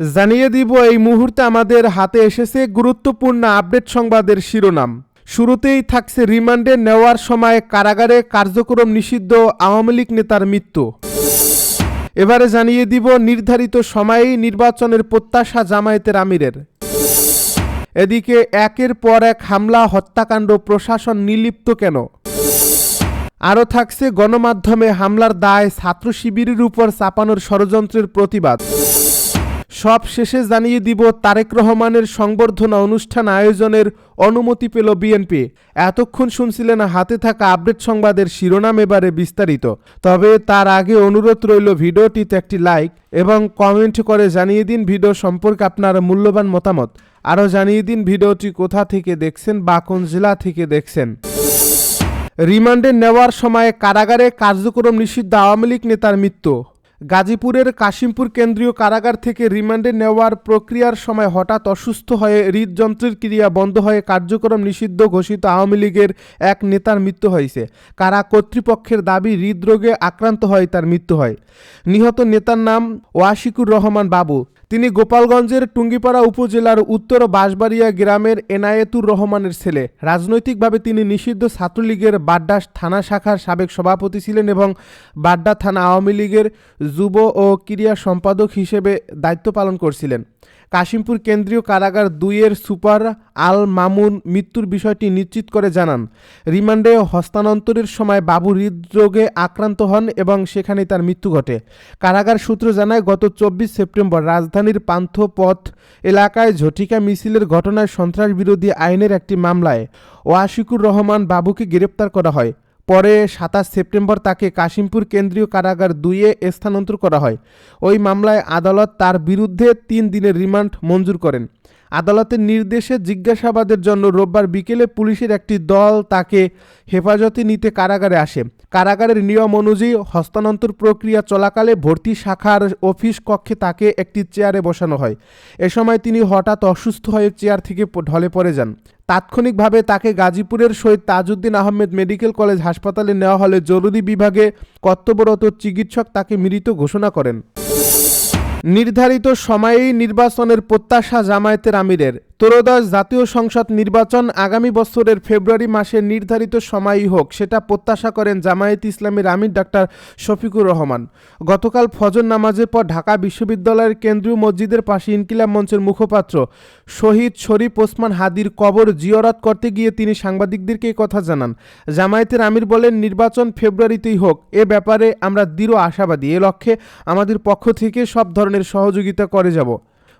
জানিয়ে দিব এই মুহূর্তে আমাদের হাতে এসেছে গুরুত্বপূর্ণ আপডেট সংবাদের শিরোনাম। শুরুতেই থাকছে রিমান্ডে নেওয়ার সময় কারাগারে কার্যক্রম নিষিদ্ধ আওয়ামী লীগ নেতার মৃত্যু। এবারে জানিয়ে দিব নির্ধারিত সময়েই নির্বাচনের প্রত্যাশা জামায়াতের আমিরের। এদিকে একের পর এক হামলা, হত্যাকাণ্ড, প্রশাসন নিলিপ্ত কেন? আরও থাকছে গণমাধ্যমে হামলার দায় ছাত্র শিবিরের উপর চাপানোর ষড়যন্ত্রের প্রতিবাদ। সব শেষে জানিয়ে দিব, তারেক রহমানের সংবর্ধনা অনুষ্ঠান আয়োজনের অনুমতি পেল বিএনপি এতক্ষণ শুনছিলেন হাতে থাকা আপডেট সংবাদের শিরোনাম এবারে বিস্তারিত। তবে তার আগে অনুরোধ রইল ভিডিওটিতে একটি লাইক এবং কমেন্ট করে জানিয়ে দিন ভিডিও সম্পর্কে আপনার মূল্যবান মতামত। আরও জানিয়ে দিন ভিডিওটি কোথা থেকে দেখছেন বা কোন জেলা থেকে দেখছেন। রিমান্ডে নেওয়ার সময় কারাগারে কার্যক্রম নিষিদ্ধ আওয়ামী লীগ নেতার মৃত্যু। গাজীপুরের কাশিমপুর কেন্দ্রীয় কারাগার থেকে রিমান্ডে নেওয়ার প্রক্রিয়ার সময় হঠাৎ অসুস্থ হয়ে হৃদযন্ত্রের ক্রিয়া বন্ধ হয়ে কার্যক্রম নিষিদ্ধ ঘোষিত আওয়ামী লীগের এক নেতার মৃত্যু হয়েছে। কারা কর্তৃপক্ষের দাবি হৃদরোগে আক্রান্ত হয় তার মৃত্যু হয়। নিহত নেতার নাম ওয়াশিকুর রহমান বাবু। তিনি গোপালগঞ্জের টুঙ্গিপাড়া উপজেলার উত্তর বাঁশবাড়িয়া গ্রামের এনায়েতুর রহমানের ছেলে। রাজনৈতিকভাবে তিনি নিষিদ্ধ ছাত্রলীগের বাড্ডা থানা শাখার সাবেক সভাপতি ছিলেন এবং বাড্ডা থানা আওয়ামী লীগের যুব ও ক্রীড়া সম্পাদক হিসেবে দায়িত্ব পালন করছিলেন। কাশিমপুর কেন্দ্রীয় কারাগার দুইয়ের সুপার আল মামুন মৃত্যুর বিষয়টি নিশ্চিত করে জানান। রিমান্ডে হস্তান্তরের সময় বাবু হৃদরোগে আক্রান্ত হন এবং সেখানে তার মৃত্যু ঘটে। কারাগার সূত্র জানায়, গত চব্বিশ সেপ্টেম্বর রাজধানীর পান্থপথ এলাকায় ঝটিকা মিছিলের ঘটনায় সন্ত্রাস বিরোধী আইনের একটি মামলায় ওয়াশিকুর রহমান বাবুকে গ্রেপ্তার করা হয়। পরে সাতাশ সেপ্টেম্বর তাকে কাশিমপুর কেন্দ্রীয় কারাগার দুইয়ে স্থানান্তর করা হয়। ওই মামলায় আদালত তার বিরুদ্ধে তিন দিনের রিমান্ড মঞ্জুর করেন। আদালতের নির্দেশে জিজ্ঞাসাবাদের জন্য রোববার বিকেলে পুলিশের একটি দল তাকে হেফাজতে নিতে কারাগারে আসে। কারাগারের নিয়ম অনুযায়ী হস্তান্তর প্রক্রিয়া চলাকালে ভর্তি শাখার অফিস কক্ষে তাকে একটি চেয়ারে বসানো হয়। এ সময় তিনি হঠাৎ অসুস্থ হয়ে চেয়ার থেকে ঢলে পড়ে যান। তাৎক্ষণিকভাবে তাকে গাজীপুরের শহীদ তাজউদ্দিন আহমেদ মেডিকেল কলেজ হাসপাতালে নেওয়া হলে জরুরি বিভাগে কর্তব্যরত চিকিৎসক তাকে মৃত ঘোষণা করেন। নির্ধারিত সময়েই নির্বাচনের প্রত্যাশা জামায়াতের আমিরের। ত্রয়োদশ জাতীয় সংসদ নির্বাচন আগামী বছরের ফেব্রুয়ারি মাসে নির্ধারিত সময়ই হোক, সেটা প্রত্যাশা করেন জামায়াত ইসলামের আমির ডাক্তার শফিকুর রহমান। গতকাল ফজর নামাজের পর ঢাকা বিশ্ববিদ্যালয়ের কেন্দ্রীয় মসজিদের পাশে ইনকিলাব মঞ্চের মুখপাত্র শহীদ শরীফ ওসমান হাদির কবর জিয়রাত করতে গিয়ে তিনি সাংবাদিকদেরকে কথা জানান। জামায়াতের আমির বলেন, নির্বাচন ফেব্রুয়ারিতেই হোক, এ ব্যাপারে আমরা দৃঢ় আশাবাদী। এ লক্ষ্যে আমাদের পক্ষ থেকে সব ধরনের সহযোগিতা করে যাব।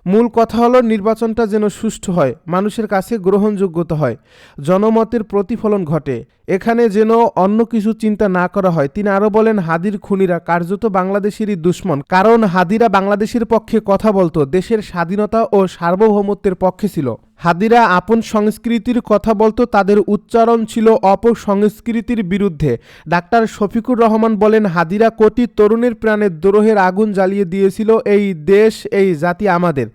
মূল কথা হলো নির্বাচনটা যেন সুষ্ঠু হয় মানুষের কাছে গ্রহণযোগ্যতা হয় জনমতের প্রতিফলন ঘটে। এখানে যেন অন্য কিছু চিন্তা না করা হয়। তিনি আরও বলেন, হাদির খুনিরা কার্যত বাংলাদেশেরই দুশ্মন। কারণ হাদিরা বাংলাদেশের পক্ষে কথা বলতো, দেশের স্বাধীনতা ও সার্বভৌমত্বের পক্ষে ছিল। হাদিরা আপন সংস্কৃতির কথা বলতো, তাদের উচ্চারণ ছিল অপসংস্কৃতির বিরুদ্ধে। ডাক্তার শফিকুর রহমান বলেন, হাদিরা কোটি তরুণের প্রাণে দ্রোহের আগুন জ্বালিয়ে দিয়েছিল, এই দেশ, এই জাতি আমাদের।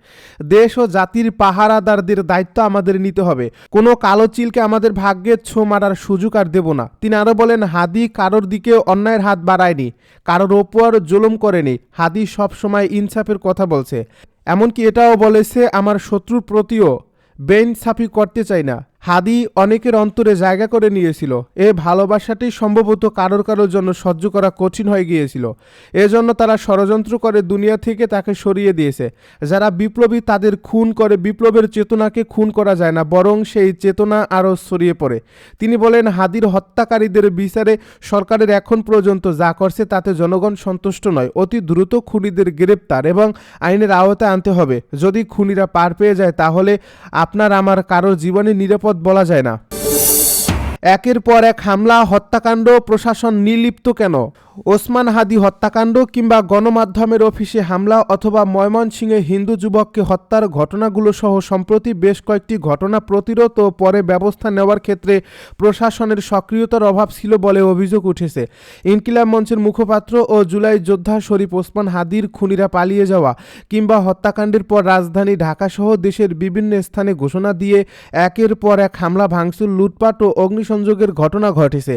দেশ ও জাতির পাহারাদারদের দায়িত্ব আমাদের নিতে হবে। কোনো কালো চিলকে আমাদের ভাগ্যে ছো মারার সুযোগ দেব না। তিনি আরও বলেন, হাদি কারোর দিকে অন্যায়ের হাত বাড়ায়নি, কারোর ওপর জুলুম করেনি। হাদি সবসময় ইনসাফের কথা বলছে। এমনকি এটাও বলেছে, আমার শত্রুর প্রতিও বেইনসাফি করতে চাই না। হাদি অনেকের অন্তরে জায়গা করে নিয়েছিল। এ ভালোবাসাটি সম্ভবত কারোর কারোর জন্য সহ্য করা কঠিন হয়ে গিয়েছিল। এজন্য তারা ষড়যন্ত্র করে দুনিয়া থেকে তাকে সরিয়ে দিয়েছে। যারা বিপ্লবী তাদের খুন করে, বিপ্লবের চেতনাকে খুন করা যায় না, বরং সেই চেতনা আরও ছড়িয়ে পড়ে। তিনি বলেন, হাদির হত্যাকারীদের বিচারে সরকারের এখন পর্যন্ত যা করছে তাতে জনগণ সন্তুষ্ট নয়। অতি দ্রুত খুনিদের গ্রেপ্তার এবং আইনের আওতায় আনতে হবে। যদি খুনিরা পার পেয়ে যায় তাহলে আপনার আমার কারোর জীবনে নিরাপদ বলা যায় না। একের পর এক হামলা হত্যাকাণ্ড প্রশাসন নির্লিপ্ত কেন? ওসমান হাদি হত্যাকাণ্ড কিংবা গণমাধ্যমের অফিসে হামলা অথবা ময়মনসিংহে হিন্দু যুবককে হত্যার ঘটনাগুলো সহ সম্প্রতি বেশ কয়েকটি ঘটনা প্রতিরোধ ও পরে ব্যবস্থা নেওয়ার ক্ষেত্রে প্রশাসনের সক্রিয়তার অভাব ছিল বলে অভিযোগ উঠেছে। ইনকিলাব মঞ্চের মুখপাত্র ও জুলাই যোদ্ধা শরীফ ওসমান হাদির খুনিরা পালিয়ে যাওয়া কিংবা হত্যাকাণ্ডের পর রাজধানী ঢাকাসহ দেশের বিভিন্ন স্থানে ঘোষণা দিয়ে একের পর এক হামলা, ভাঙচুর, লুটপাট ও অগ্নিসংযোগের ঘটনা ঘটেছে।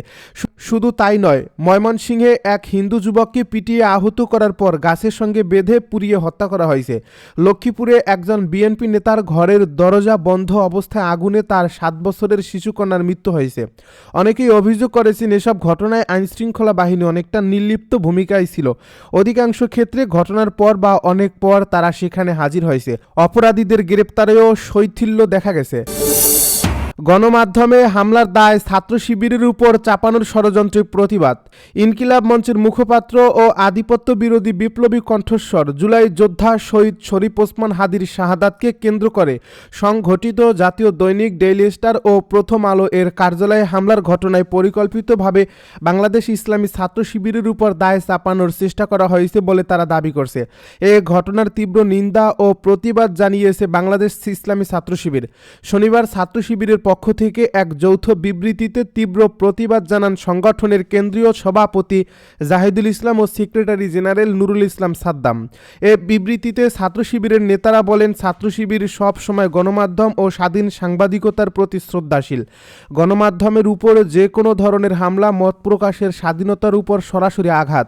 শুধু তাই নয়, ময়মনসিংহে এক হিন্দু যুবককে পিটিয়ে আহত করার পর গাছের সঙ্গে বেঁধে পুড়িয়ে হত্যা করা হয়েছে। লক্ষ্মীপুরে একজন বিএনপি নেতার ঘরের দরজা বন্ধ অবস্থায় আগুনে তার সাত বছরের শিশুকন্যার মৃত্যু হয়েছে। অনেকেই অভিযোগ করেছেন এসব ঘটনায় আইনশৃঙ্খলা বাহিনী অনেকটা নির্লিপ্ত ভূমিকায় ছিল। অধিকাংশ ক্ষেত্রে ঘটনার পর বা অনেক পর তারা সেখানে হাজির হয়েছে। অপরাধীদের গ্রেপ্তারেও শৈথিল্য দেখা গেছে। গণমাধ্যমে হামলার দায় ছাত্র শিবিরের উপর চাপানোর ষড়যন্ত্রের প্রতিবাদ। ইনকিলাব মঞ্চের মুখপাত্র ও আধিপত্য বিরোধী বিপ্লবী কণ্ঠস্বর জুলাই যোদ্ধা শহীদ শরীফ ওসমান হাদির শাহাদাতকে কেন্দ্র করে সংঘটিত জাতীয় দৈনিক ডেইলি স্টার ও প্রথম আলো এর কার্যালয়ে হামলার ঘটনায় পরিকল্পিতভাবে বাংলাদেশ ইসলামী ছাত্র শিবিরের উপর দায় চাপানোর চেষ্টা করা হয়েছে বলে তারা দাবি করছে। এ ঘটনার তীব্র নিন্দা ও প্রতিবাদ জানিয়েছে বাংলাদেশ ইসলামী ছাত্র শিবির। শনিবার ছাত্র শিবিরের পক্ষ থেকে এক যৌথ বিবৃতিতে তীব্র প্রতিবাদ জানান সংগঠনের কেন্দ্রীয় সভাপতি জাহিদুল ইসলাম ও সেক্রেটারি জেনারেল নুরুল ইসলাম সাদ্দাম। এ বিবৃতিতে ছাত্র শিবিরের নেতারা বলেন, ছাত্র শিবির সব সময় গণমাধ্যম ও স্বাধীন সাংবাদিকতার প্রতি শ্রদ্ধাশীল। গণমাধ্যমের উপর যে কোনো ধরনের হামলা, মত প্রকাশের স্বাধীনতার উপর সরাসরি আঘাত।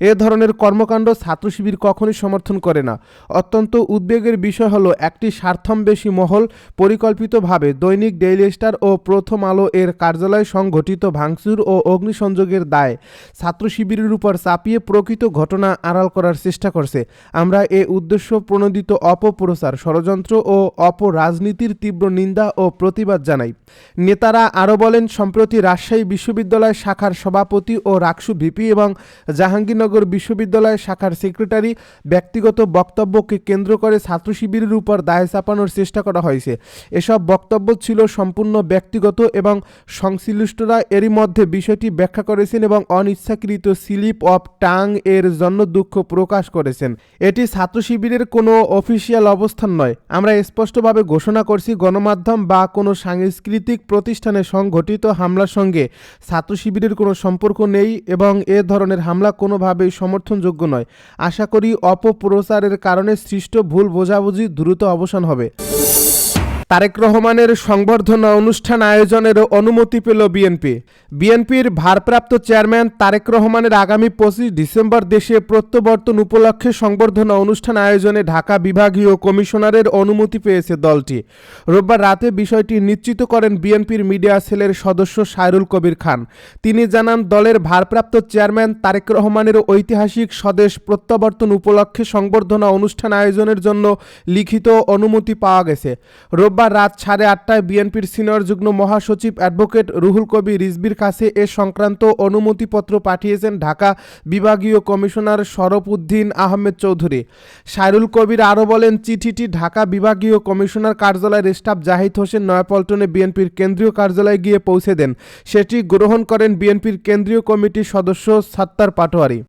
এ ধরনের কর্মকাণ্ড ছাত্র শিবির কখনোই সমর্থন করে না। অত্যন্ত উদ্বেগের বিষয় হলো একটি স্বার্থমবেশী মহল পরিকল্পিতভাবে দৈনিক ডেইলি স্টার ও প্রথম আলো এর কার্যালয় সংঘটিত ভাঙচুর ও অগ্নিসংযোগের দায় ছাত্র শিবিরের উপর চাপিয়ে প্রকৃত ঘটনা আড়াল করার চেষ্টা করছে। আমরা এ উদ্দেশ্য প্রণোদিত অপপ্রচার, ষড়যন্ত্র ও অপরাজনীতির তীব্র নিন্দা ও প্রতিবাদ জানাই। নেতারা আরও বলেন, সম্প্রতি রাজশাহী বিশ্ববিদ্যালয় শাখার সভাপতি ও রাকসু ভিপি এবং জাহাঙ্গীরনগর বিশ্ববিদ্যালয় শাখার সেক্রেটারি ব্যক্তিগত বক্তব্যকে কেন্দ্র করে ছাত্র শিবিরের উপর দায় চাপানোর চেষ্টা করা হয়েছে। এসব বক্তব্য ছিল সম্পূর্ণ ব্যক্তিগত এবং সংশ্লিষ্টরা এরই মধ্যে বিষয়টি ব্যাখ্যা করেছেন এবং অনিচ্ছাকৃত স্লিপ অফ টাং এর জন্য দুঃখ প্রকাশ করেছেন। এটি ছাত্র শিবিরের কোনো অফিসিয়াল অবস্থান নয়। আমরা স্পষ্টভাবে ঘোষণা করছি, গণমাধ্যম বা কোনো সাংস্কৃতিক প্রতিষ্ঠানে সংঘটিত হামলার সঙ্গে ছাত্র শিবিরের কোনো সম্পর্ক নেই এবং এ ধরনের হামলা কোনোভাবেই সমর্থনযোগ্য নয়। আশা করি অপপ্রচারের কারণে সৃষ্ট ভুল বোঝাবুঝি দ্রুত অবসান হবে। তারেক রহমানের সংবর্ধনা অনুষ্ঠান আয়োজনের অনুমতি পেল বিএনপি। বিএনপির ভারপ্রাপ্ত চেয়ারম্যান তারেক রহমানের আগামী পঁচিশ ডিসেম্বর দেশে প্রত্যাবর্তন উপলক্ষে সংবর্ধনা অনুষ্ঠান আয়োজনে ঢাকা বিভাগীয় কমিশনারের অনুমতি পেয়েছে দলটি। রোববার রাতে বিষয়টি নিশ্চিত করেন বিএনপির মিডিয়া সেলের সদস্য সাইরুল কবির খান। তিনি জানান, দলের ভারপ্রাপ্ত চেয়ারম্যান তারেক রহমানের ঐতিহাসিক স্বদেশ প্রত্যাবর্তন উপলক্ষে সংবর্ধনা অনুষ্ঠান আয়োজনের জন্য লিখিত অনুমতি পাওয়া গেছে। রোববার রাত সাড়ে আটটায় বিএনপির সিনিয়র যুগ্ম মহাসচিব অ্যাডভোকেট রুহুল কবি রিজবির কাছে এ সংক্রান্ত অনুমতিপত্র পাঠিয়েছেন ঢাকা বিভাগীয় কমিশনার শরফ উদ্দিন আহমেদ চৌধুরী। সাইরুল কবির আরও বলেন, চিঠিটি ঢাকা বিভাগীয় কমিশনার কার্যালয়ের স্টাফ জাহিদ হোসেন নয়াপল্টনে বিএনপির কেন্দ্রীয় কার্যালয়ে গিয়ে পৌঁছে দেন। সেটি গ্রহণ করেন বিএনপির কেন্দ্রীয় কমিটির সদস্য সাত্তার পাটোয়ারি।